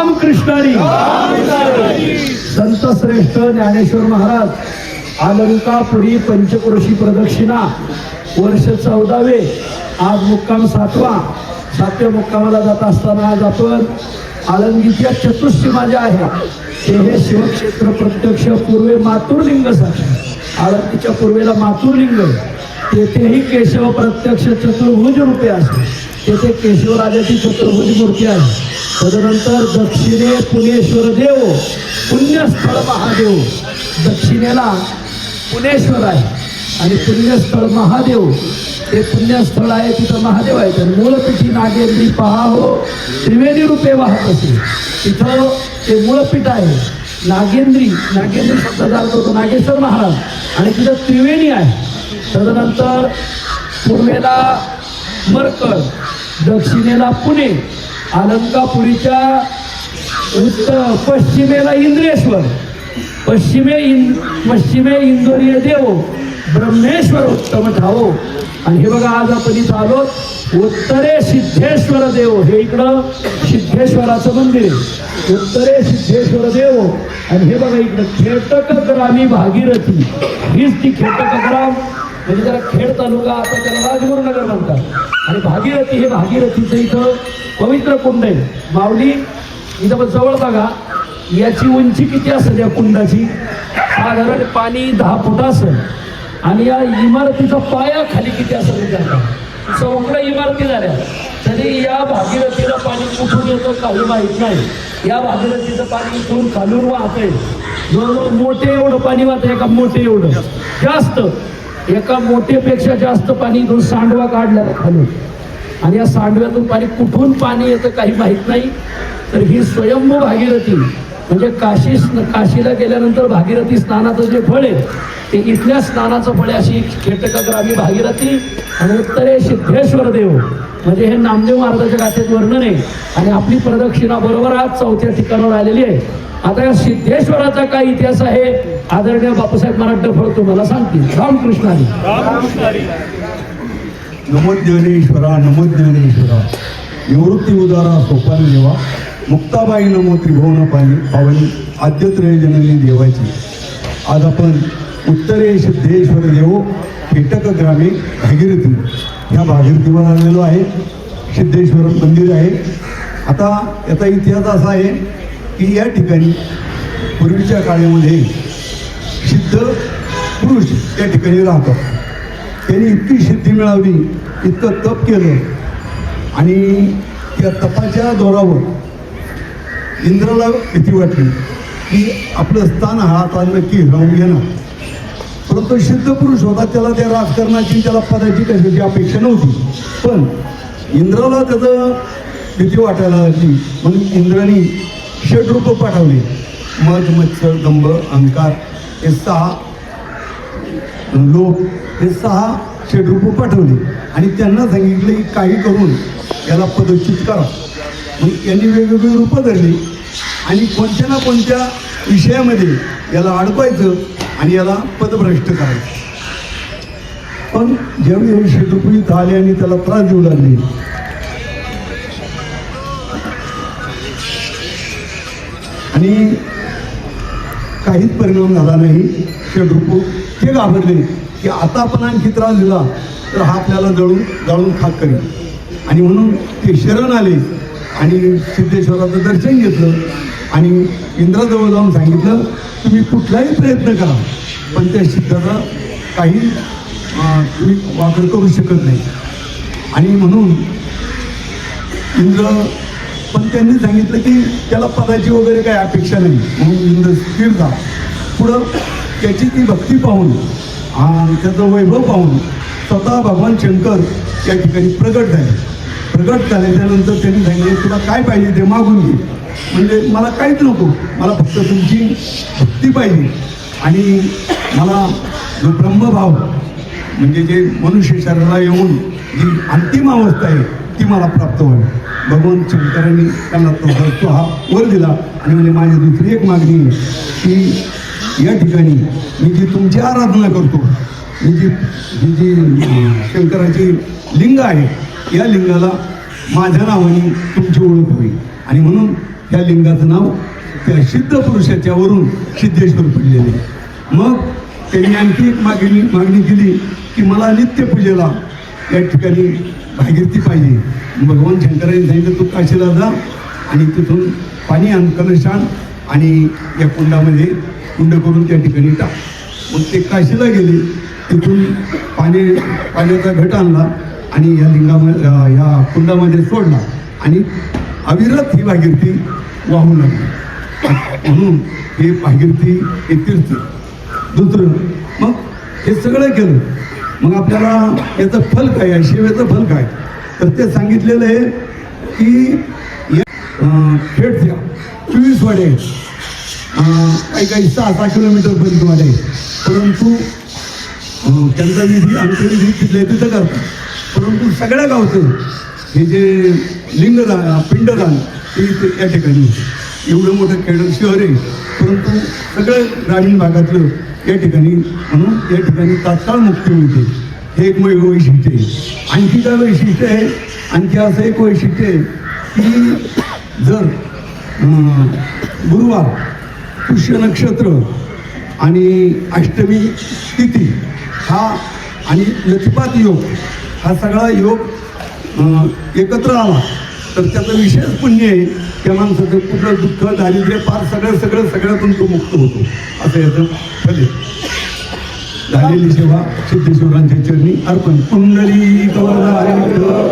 रामकृष्णारी. संत श्रेष्ठ ज्ञानेश्वर महाराज अलंकापुरी पंचक्रोशी प्रदक्षिणा वर्ष चौदावे आज मुक्काम सातवा. सातव्या मुक्कामाला जात असताना आज आपण आलंगीच्या चतुर्सीमा ज्या आहे. ते हे शिवक्षेत्र प्रत्यक्ष पूर्वे मातुरलिंग साक्षी आळंदीच्या पूर्वेला मातुरलिंग. तेथेही केशव प्रत्यक्ष चतुर्भुज रूपे असते तेथे केशवराजाची चतुर्भुज मूर्ती आहे. तदनंतर दक्षिणे पुणेश्वर देव पुण्यस्थळ महादेव. दक्षिणेला पुणेश्वर आहे आणि पुण्यस्थळ महादेव. हे पुण्यस्थळ आहे तिथं महादेव आहे तर मूळपीठी नागेंद्री पहा हो त्रिवेणी रूपे वाहत असे. तिथं ते मूळपीठ आहे. नागेंद्री नागेंद्री शब्दाचा अर्थ होतो नागेश्वर महाराज. आणि तिथं त्रिवेणी आहे. तदनंतर पूर्वेला मरकड दक्षिणेला पुणे अलंकापुरीच्या उत्तर पश्चिमेला इंद्रेश्वर. पश्चिमे इंद पश्चिमे इंदोरीय देव ब्रह्मेश्वर उत्तम ठावो. आणि हे बघा आज आपण इथं आलो. उत्तरे सिद्धेश्वर देव. हे इकडं सिद्धेश्वराचं मंदिर आहे. उत्तरे सिद्धेश्वर देव. आणि हे बघा इकडं खेटक ग्रामी भागीरथी. हीच ती खेटक ग्राम म्हणजे जरा खेड तालुका आता त्याला राजगुरुनगर म्हणतात. आणि भागीरथी हे भागीरथीचं इथं पवित्र कुंड आहे. माऊली इथं पण जवळ बघा. याची उंची किती असेल या कुंडाची? साधारण पाणी दहा फुट असेल. आणि या इमारतीचा पाया खाली किती असेल विचार चौकड्या इमारती झाल्या. तरी या भागीरथीला पाणी कुठून येतं काही माहीत नाही. या भागीरथीचं पाणी इथून खालून आहे जवळजवळ मोठे एवढं पाणी वाहत आहे का मोठे एवढं? जास्त. एका मोठेपेक्षा जास्त पाणी घेऊन सांडवा काढला खालून आणि या सांडव्यातून पाणी कुठून पाणी येतं काही माहीत नाही. तर ही स्वयंभू भागीरथी म्हणजे काशी काशीला गेल्यानंतर भागीरथी स्नानाचं जे फळ आहे ते इथल्या स्नानाचं फळ आहे अशी खेटकग्रामी भागीरथी आणि उत्तरे सिद्धेश्वर देव. म्हणजे हे नामदेव महाराजाच्या गाथेत वर्णन आहे. आणि आपली प्रदक्षिणा बरोबर आज चौथ्या ठिकाणावर आलेली आहे. आता या सिद्धेश्वराचा काय इतिहास आहे? आदरणीय बापूसाहेब मराठे फळ तुम्हाला सांगतील. रामकृष्णारी ज्ञानेश्वरा नमो ज्ञानेश्वरा निवृत्ती उदारा सोपान देवा. मुक्ताबाई नमो त्रिभुवन पाणी पावनी आद्यत्रय जननी देवाची. आज आपण उत्तरे सिद्धेश्वर देव केटक ग्रामे भागीरथी. ह्या भागीरथीवर आलेलो आहे. सिद्धेश्वर मंदिर आहे. आता याचा इतिहास असा आहे की या ठिकाणी पूर्वीच्या काळामध्ये सिद्ध पुरुष त्या ठिकाणी राहतात. त्यांनी इतकी सिद्धी मिळावी इतकं तप केलं आणि त्या तपाच्या जोरावर इंद्राला भीती वाटली की आपलं स्थान हा आता नक्की राहून घेणं परंतु सिद्ध पुरुष होता त्याला त्या राजकारणाची त्याला पदाची कशाची अपेक्षा नव्हती. पण इंद्राला त्याचं भीती वाटायला लागली. म्हणून इंद्राने षडरूप पाठवले. मध मत्सर दंभ अहंकार हे सहा लोक हे सहा षडरूप पाठवले. आणि त्यांना सांगितले की काही करून याला पदच्युत करा. मग यांनी वेगवेगळी रूपं धरली. आणि कोणत्या ना कोणत्या विषयामध्ये याला अडकवायचं आणि याला पदभ्रष्ट करायचं. पण ज्यावेळी हे षडरूप इथं आले आणि त्याला त्रास देऊ लागले आणि काहीच परिणाम झाला नाही. षडरूप ते घाबरले की आता आपण आणखी त्रास दिला तर हा आपल्याला जळून जाळून खाक करेल आणि म्हणून ते शरण आले आणि सिद्धेश्वराचं दर्शन घेतलं आणि इंद्राजवळ जाऊन सांगितलं तुम्ही कुठलाही प्रयत्न करा पण त्या सिद्धाचा काही तुम्ही वापर करू शकत नाही. आणि म्हणून इंद्र पण त्यांनी सांगितलं की त्याला पदाची वगैरे काही अपेक्षा नाही. म्हणून इंद्र स्थिर झाला. पुढं त्याची ती भक्ती पाहून त्याचं वैभव पाहून स्वतः भगवान शंकर त्या ठिकाणी प्रगट झाले. प्रगट झाल्याच्यानंतर त्यांनी सांगितले तुला काय पाहिजे ते मागून घे. म्हणजे मला काहीच नको. मला फक्त तुमची भक्ती पाहिजे. आणि मला जो ब्रह्मभाव म्हणजे जे मनुष्य शरीराला येऊन जी अंतिम अवस्था आहे ती मला प्राप्त व्हावी. भगवान शंकरांनी त्यांना तो तो हा वर दिला. आणि म्हणजे माझी दुसरी एक मागणी की या ठिकाणी मी जी तुमची आराधना करतो मी जी ही जी शंकराची लिंग आहे या लिंगाला माझ्या नावाने तुमची ओळख होईल. आणि म्हणून त्या लिंगाचं नाव त्या सिद्ध पुरुषाच्या वरून सिद्धेश्वर पडलेले मग त्यांनी आणखी एक मागणी मागणी केली की मला नित्य पूजेला या ठिकाणी भागीरथी पाहिजे. भगवान शंकरांनी सांगितलं तू काशीला जा आणि तिथून पाणी आण कलश आण आणि या कुंडामध्ये कुंड करून त्या ठिकाणी टाक. मग ते काशीला गेले तिथून पाणी पाण्याचा घट आणला आणि या लिंगामध्ये या कुंडामध्ये सोडला आणि अविरत ही भागीरथी वाहू लागली म्हणून हे भागीरथी हे तीर्थ दुसरं मग हे सगळं केलं. मग आपल्याला याचं फल काय? आहे सेवेचं फल काय? तर ते सांगितलेलं आहे की थेट द्या. चोवीस वाडे आहेत. काही काही सहा सहा किलोमीटरपर्यंत वाडे परंतु त्यांचा विधी आमच्या विधी तिथल्या तिथं करतात. परंतु सगळ्या गावचं हे जे लिंगदान पिंडदान ते इथे या ठिकाणी एवढं मोठं खेड शहर आहे. परंतु सगळं ग्रामीण भागातलं या ठिकाणी म्हणून या ठिकाणी तात्काळ मुक्ती मिळते. हे एक वै- वैशिष्ट्य आहे. आणखी काय वैशिष्ट्य आहे? आणखी असं एक वैशिष्ट्य आहे की जर गुरुवार पुष्य नक्षत्र आणि अष्टमी तिथी हा आणि लतिपात योग हा सगळा योग एकत्र आला तर त्याचं विशेष पुण्य आहे त्या माणसाचं कुठलं दुःख दारिद्र्य फार सगळं सगळं सगळ्यातून तो मुक्त होतो. असं याचं फल आहे झालेली सेवा सिद्धेश्वरांच्या चरणी अर्पण कुंडली कवरधारी विठ्ठल